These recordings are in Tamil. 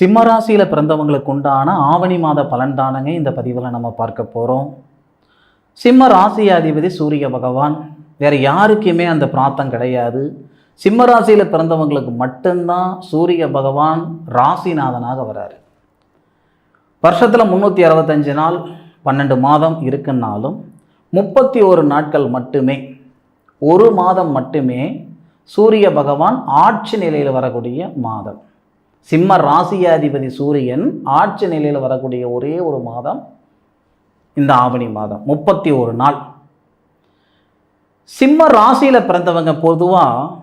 சிம்மராசியில் பிறந்தவங்களுக்கு உண்டான ஆவணி மாத பலன்தானங்க இந்த பதிவில் நம்ம பார்க்க போகிறோம் சிம்ம ராசியாதிபதி சூரிய பகவான் வேறு யாருக்குமே அந்த பிராத்தம் கிடையாது. சிம்ம ராசியில் பிறந்தவங்களுக்கு மட்டும்தான் சூரிய பகவான் ராசிநாதனாக வராரு. வருஷத்தில் முந்நூற்றி அறுபத்தஞ்சு நாள் பன்னெண்டு மாதம் இருக்குன்னாலும் முப்பத்தி ஒரு நாட்கள் மட்டுமே ஒரு மாதம் மட்டுமே சூரிய பகவான் ஆட்சி நிலையில் வரக்கூடிய மாதம். சிம்ம ராசியாதிபதி சூரியன் ஆட்சி நிலையில் வரக்கூடிய ஒரே ஒரு மாதம் இந்த ஆவணி மாதம் முப்பத்தி ஒரு நாள். சிம்ம ராசியில் பிறந்தவங்க பொதுவாக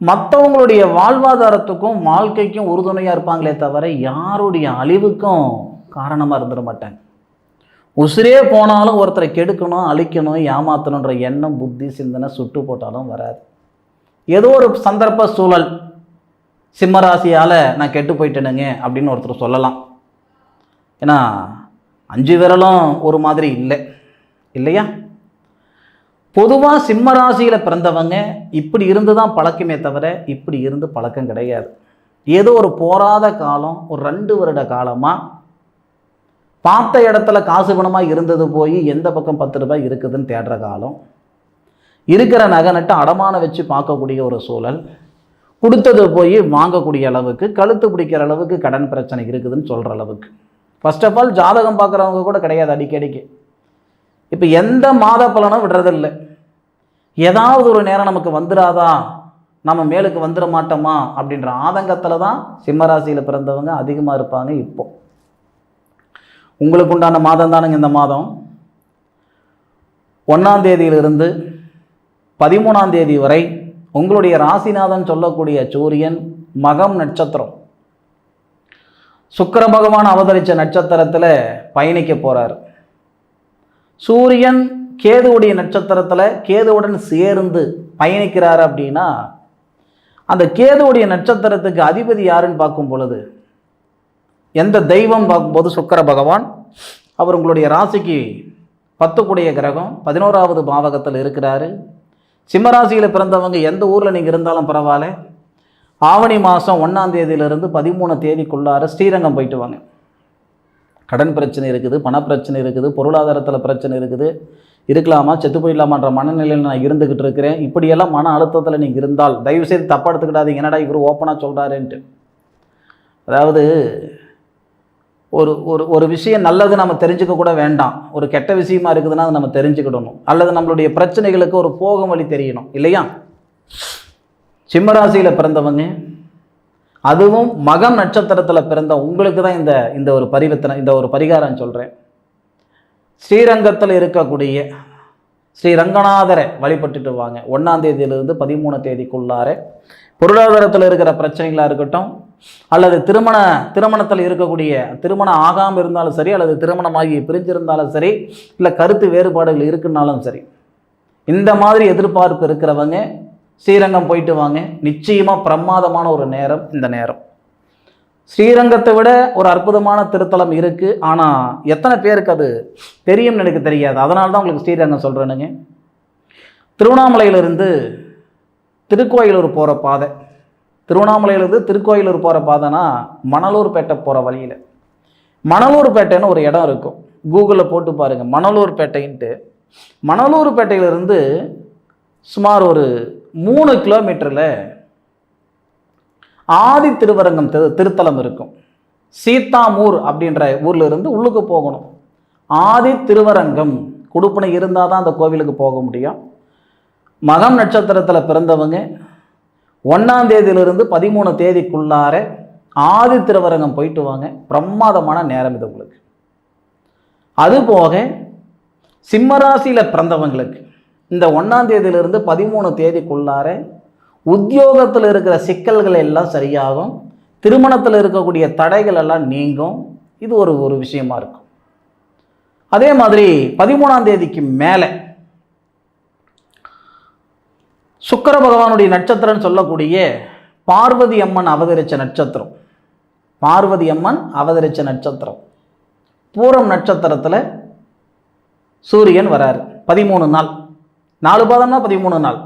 மற்றவங்களுடைய வாழ்வாதாரத்துக்கும் வாழ்க்கைக்கும் உறுதுணையாக இருப்பாங்களே தவிர யாருடைய அழிவுக்கும் காரணமாக இருந்துட மாட்டாங்க. உசிரே போனாலும் ஒருத்தரை கெடுக்கணும் அழிக்கணும் ஏமாற்றணுன்ற எண்ணம் புத்தி சிந்தனை சுட்டு போட்டாலும் வராது. ஏதோ ஒரு சந்தர்ப்ப சூழல். சிம்மராசியால் நான் கெட்டு போயிட்டேனுங்க அப்படின்னு ஒருத்தர் சொல்லலாம். ஏன்னா அஞ்சு விரலும் ஒரு மாதிரி இல்லை. இல்லையா? பொதுவாக சிம்மராசியில் பிறந்தவங்க இப்படி இருந்து தான் பழக்கமே தவிர இப்படி இருந்து பழக்கம் கிடையாது. ஏதோ ஒரு போராத காலம் ஒரு ரெண்டு வருட காலமாக பார்த்த இடத்துல காசு பணமாக இருந்தது போய் எந்த பக்கம் பத்து ரூபாய் இருக்குதுன்னு தேடுற காலம் இருக்கிற நகை நட்டு அடமான வச்சு பார்க்கக்கூடிய ஒரு சூழல் கொடுத்தது போய் வாங்கக்கூடிய அளவுக்கு கழுத்து பிடிக்கிற அளவுக்கு கடன் பிரச்சனை இருக்குதுன்னு சொல்கிற அளவுக்கு. ஃபர்ஸ்ட் ஆஃப் ஆல் ஜாதகம் பார்க்குறவங்க கூட கிடையாது அடிக்கடிக்கு. இப்போ எந்த மாத பலனும் விடுறதில்லை. ஏதாவது ஒரு நேரம் நமக்கு வந்துடாதா நம்ம மேலுக்கு வந்துட மாட்டோமா? அப்படின்ற ஆதங்கத்தில் தான் சிம்மராசியில் பிறந்தவங்க அதிகமாக இருப்பாங்க இப்போ. உங்களுக்கு உண்டான மாதம் தானுங்க இந்த மாதம். ஒன்றாம் தேதியிலிருந்து பதிமூணாம் தேதி வரை உங்களுடைய ராசிநாதன் சொல்லக்கூடிய சூரியன் மகம் நட்சத்திரம். சுக்கிர பகவான் அவதரித்த நட்சத்திரத்தில் பயணிக்க போகிறார் சூரியன் கேதுவுடைய நட்சத்திரத்தில் கேதுவுடன் சேர்ந்து பயணிக்கிறார் அப்படின்னா அந்த கேதுவுடைய நட்சத்திரத்துக்கு அதிபதி யாருன்னு பார்க்கும் பொழுது எந்த தெய்வம் பார்க்கும்போது சுக்கிர பகவான்? அவர் உங்களுடைய ராசிக்கு பத்துக்குடைய கிரகம் பதினோராவது பாவகத்தில் இருக்கிறாரு. சிம்மராசியில் பிறந்தவங்க எந்த ஊரில் நீங்கள் இருந்தாலும் பரவாயில்ல. ஆவணி மாதம் ஒன்றாம் தேதியிலிருந்து பதிமூணு தேதிக்குள்ளார ஸ்ரீரங்கம் போயிட்டு வாங்க. கடன் பிரச்சனை இருக்குது பணப்பிரச்சனை இருக்குது பொருளாதாரத்தில் பிரச்சனை இருக்குது. இருக்கலாமா? செத்து போயிடலாமான்ற மனநிலையில் நான் இருந்துக்கிட்டு இருக்கிறேன். இப்படியெல்லாம் மன அழுத்தத்தில் நீங்கள் இருந்தால் தயவுசெய்து தப்பாக எடுத்துக்கிட்டாதீங்க என்னடா இவர் ஓப்பனாக சொல்கிறாருன்ட்டு அதாவது ஒரு ஒரு ஒரு விஷயம் நல்லது நம்ம தெரிஞ்சுக்க கூட வேண்டாம். ஒரு கெட்ட விஷயமா இருக்குதுன்னா அதை நம்ம தெரிஞ்சுக்கிடணும். அல்லது நம்மளுடைய பிரச்சனைகளுக்கு ஒரு போகும் வழி தெரியணும். இல்லையா? சிம்மராசியில் பிறந்தவங்க அதுவும் மகம் நட்சத்திரத்தில் பிறந்த உங்களுக்கு தான் இந்த இந்த ஒரு பரிவர்த்தனை இந்த ஒரு பரிகாரம் சொல்கிறேன் ஸ்ரீரங்கத்தில் இருக்கக்கூடிய ஸ்ரீ ரங்கநாதரை வழிபட்டுட்டு வாங்க. ஒன்றாம் தேதியிலிருந்து பதிமூணு தேதிக்குள்ளார பொருளாதாரத்தில் இருக்கிற பிரச்சனைகளாக இருக்கட்டும் அல்லது திருமண திருமணத்தில் இருக்கக்கூடிய திருமணம் ஆகாமல் இருந்தாலும் சரி அல்லது திருமணமாகி பிரிஞ்சிருந்தாலும் சரி இல்லை கருத்து வேறுபாடுகள் இருக்குன்னாலும் சரி இந்த மாதிரி எதிர்பார்ப்பு இருக்கிறவங்க ஸ்ரீரங்கம் போயிட்டு வாங்க. நிச்சயமாக பிரமாதமான ஒரு நேரம் இந்த நேரம். ஸ்ரீரங்கத்தை விட ஒரு அற்புதமான திருத்தலம் இருக்குது ஆனால் எத்தனை பேருக்கு அது தெரியும்னு எனக்கு தெரியாது. அதனால தான் உங்களுக்கு ஸ்ரீரங்கம் சொல்கிறேனுங்க திருவண்ணாமலையிலிருந்து திருக்கோயிலூர் போகிற பாதை. திருவண்ணாமலையிலேருந்து திருக்கோயிலூர் போகிற பாதைனா மணலூர்பேட்டை போகிற வழியில். மணலூர்பேட்டைன்னு ஒரு இடம் இருக்கும். கூகுளில் போட்டு பாருங்கள் மணலூர்பேட்டைன்ட்டு. மணலூர்பேட்டையிலிருந்து சுமார் ஒரு மூணு கிலோமீட்டரில் ஆதி திருவரங்கம் திரு திருத்தலம் இருக்கும். சீத்தாமூர் அப்படின்ற ஊரில் இருந்து உள்ளுக்கு போகணும். ஆதி திருவரங்கம். கொடுப்பனை இருந்தால் தான் அந்த கோவிலுக்கு போக முடியும். மகம் நட்சத்திரத்தில் பிறந்தவங்க ஒன்றாம் தேதியிலிருந்து பதிமூணு தேதிக்குள்ளார ஆதி திருவரங்கம் போயிட்டு வாங்க. பிரமாதமான நேரம் இது உங்களுக்கு. அதுபோக சிம்மராசியில் பிறந்தவங்களுக்கு இந்த ஒன்றாம் தேதியிலிருந்து பதிமூணு தேதிக்குள்ளார உத்தியோகத்தில் இருக்கிற சிக்கல்கள் எல்லாம் சரியாகும். திருமணத்தில் இருக்கக்கூடிய தடைகள் எல்லாம் நீங்கும். இது ஒரு ஒரு விஷயமா இருக்கும். அதே மாதிரி பதிமூணாம் தேதிக்கு மேலே சுக்கர பகவானுடைய நட்சத்திரம்னு சொல்லக்கூடிய பார்வதி அம்மன் அவதரித்த நட்சத்திரம். பார்வதி அம்மன் அவதரித்த நட்சத்திரம். பூரம் நட்சத்திரத்தில் சூரியன் வராரு. பதிமூணு நாள். நாலு பாதம்னா பதிமூணு நாள்.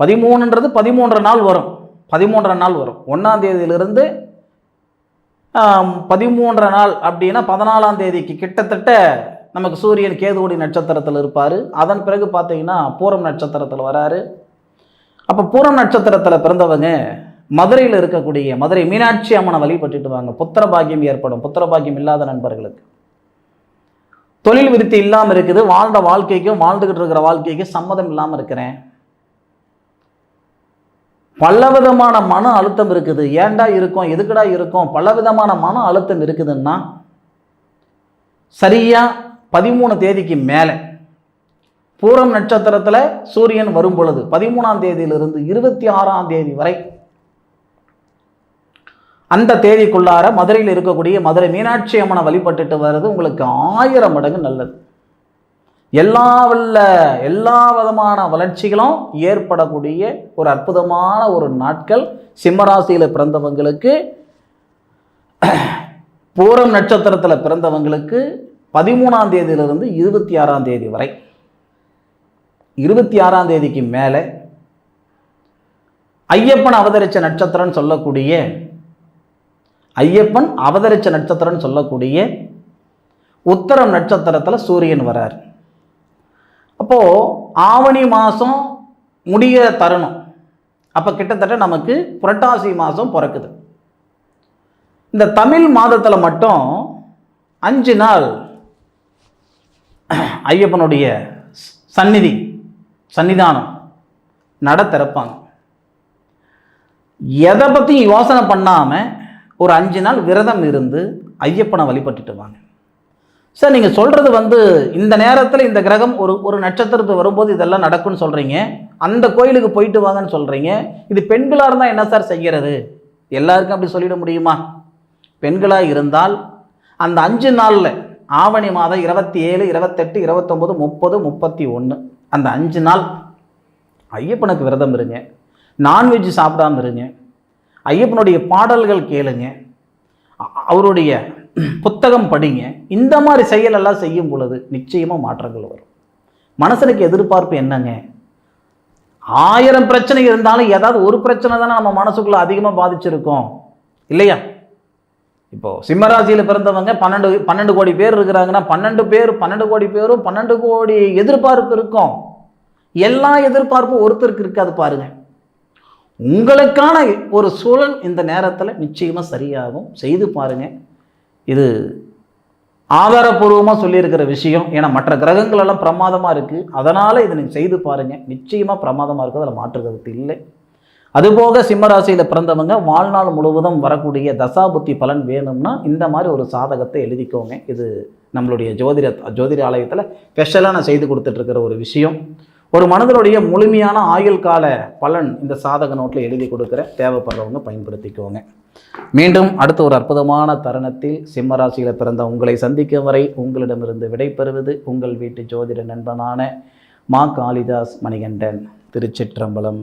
பதிமூணுன்றது பதிமூன்றரை நாள் வரும். பதிமூன்றரை நாள் வரும். ஒன்றாம் தேதியிலிருந்து பதிமூன்றரை நாள் அப்படின்னா பதினாலாம் தேதிக்கு கிட்டத்தட்ட நமக்கு சூரியன் கேதுகுடி நட்சத்திரத்தில் இருப்பார். அதன் பிறகு பார்த்தீங்கன்னா பூரம் நட்சத்திரத்தில் வராரு. அப்போ பூரம் நட்சத்திரத்தில் பிறந்தவங்க மதுரையில் இருக்கக்கூடிய மதுரை மீனாட்சி அம்மனை வழிபட்டுட்டு வாங்க. புத்திர பாக்கியம் ஏற்படும். புத்திர பாக்கியம் இல்லாத நண்பர்களுக்கு. தொழில் விருத்தி இல்லாமல் இருக்குது. வாழ்ந்த வாழ்க்கைக்கும் வாழ்ந்துக்கிட்டு இருக்கிற வாழ்க்கைக்கும் சம்மதம் இல்லாமல் இருக்கிறேன். பலவிதமான மன அழுத்தம் இருக்குது. ஏன்டா இருக்கும்? எதுக்குடா இருக்கும்? பலவிதமான மன அழுத்தம் இருக்குதுன்னா சரியாக பதிமூணு தேதிக்கு மேலே. பூரம் நட்சத்திரத்தில் சூரியன் வரும் பொழுது பதிமூணாம் தேதியிலிருந்து இருபத்தி ஆறாம் தேதி வரை அந்த தேதிக்குள்ளார மதுரையில் இருக்கக்கூடிய மதுரை மீனாட்சி அம்மனை வழிபட்டுட்டு வர்றது உங்களுக்கு ஆயிரம் மடங்கு நல்லது. எல்லா வல்ல எல்லா விதமான வளர்ச்சிகளும் ஏற்படக்கூடிய ஒரு அற்புதமான ஒரு நாட்கள் சிம்மராசியில் பிறந்தவங்களுக்கு பூரம் நட்சத்திரத்தில் பிறந்தவங்களுக்கு பதிமூணாம் தேதியிலிருந்து இருபத்தி ஆறாம் தேதி வரை. இருபத்தி ஆறாம் தேதிக்கு மேலே ஐயப்பன் அவதரித்த நட்சத்திரம்னு சொல்லக்கூடிய ஐயப்பன் அவதரித்த நட்சத்திரம்னு சொல்லக்கூடிய உத்தரம் நட்சத்திரத்தில் சூரியன் வரார். அப்போது ஆவணி மாதம் முடிகிற தருணம். அப்போ கிட்டத்தட்ட நமக்கு புரட்டாசி மாதம் பிறக்குது. இந்த தமிழ் மாதத்தில் மட்டும் அஞ்சு நாள் ஐயப்பனுடைய சந்நிதி சன்னிதானம் நட திறப்பாங்க எதை பற்றியும் யோசனை பண்ணாமல் ஒரு அஞ்சு நாள் விரதம் இருந்து ஐயப்பனை வழிபட்டுட்டு வாங்க. சார் நீங்கள் சொல்கிறது வந்து இந்த நேரத்தில் இந்த கிரகம் ஒரு ஒரு நட்சத்திரத்து வரும்போது இதெல்லாம் நடக்கும்னு சொல்கிறீங்க அந்த கோயிலுக்கு போயிட்டு வாங்கன்னு சொல்கிறீங்க இது பெண்களாக இருந்தால் என்ன சார் செய்கிறது எல்லாருக்கும் அப்படி சொல்லிட முடியுமா? பெண்களாக இருந்தால் அந்த அஞ்சு நாளில் ஆவணி மாதம் இருபத்தி ஏழு இருபத்தெட்டு இருபத்தொம்போது முப்பது முப்பத்தி ஒன்று அந்த அஞ்சு நாள் ஐயப்பனுக்கு விரதம் இருங்க. நான்வெஜ் சாப்பிடாம இருங்க. ஐயப்பனுடைய பாடல்கள் கேளுங்க. அவருடைய புத்தகம் படிங்க. இந்த மாதிரி செயலெல்லாம் செய்யும் பொழுது நிச்சயமாக மாற்றங்கள் வரும். மனசனுக்கு எதிர்பார்ப்பு என்னங்க? ஆயிரம் பிரச்சனை இருந்தாலும் ஏதாவது ஒரு பிரச்சனை தானே நம்ம மனசுக்குள்ளே அதிகமாக பாதிச்சிருக்கோம். இல்லையா? இப்போது சிம்மராசியில் பிறந்தவங்க பன்னெண்டு பன்னெண்டு கோடி பேர் இருக்கிறாங்கன்னா பன்னெண்டு பேர் பன்னெண்டு கோடி பேரும் பன்னெண்டு கோடி எதிர்பார்ப்பு இருக்கும். எல்லா எதிர்பார்ப்பும் ஒருத்தருக்கு இருக்காது பாருங்க. உங்களுக்கான ஒரு சூழல் இந்த நேரத்தில் நிச்சயமாக சரியாகும். செய்து பாருங்க. இது ஆதாரபூர்வமாக சொல்லியிருக்கிற விஷயம். ஏன்னா மற்ற கிரகங்கள் எல்லாம் பிரமாதமாக இருக்குது அதனால் இதை நீங்கள் செய்து பாருங்கள் நிச்சயமாக பிரமாதமாக இருக்குது அதில் மாற்று கருத்து இல்லை. அதுபோக சிம்மராசியில் பிறந்தவங்க வாழ்நாள் முழுவதும் வரக்கூடிய தசாபுத்தி பலன் வேணும்னா இந்த மாதிரி ஒரு சாதகத்தை எழுதிக்கோங்க. இது நம்மளுடைய ஜோதிட ஜோதிட ஆலயத்தில் ஸ்பெஷலாக நான் செய்து கொடுத்துட்ருக்கிற ஒரு விஷயம். ஒரு மனதனுடைய முழுமையான ஆயுள் கால பலன் இந்த சாதக நோட்டில் எழுதி கொடுக்குற தேவைப்படுறவங்க பயன்படுத்திக்கோங்க. மீண்டும் அடுத்த ஒரு அற்புதமான தருணத்தில் சிம்மராசியில் பிறந்த உங்களை சந்திக்கும் வரை உங்களிடமிருந்து விடைபெறுவது உங்கள் வீட்டு ஜோதிட நண்பனான மா காளிதாஸ் மணிகண்டன். திருச்சிற்றம்பலம்.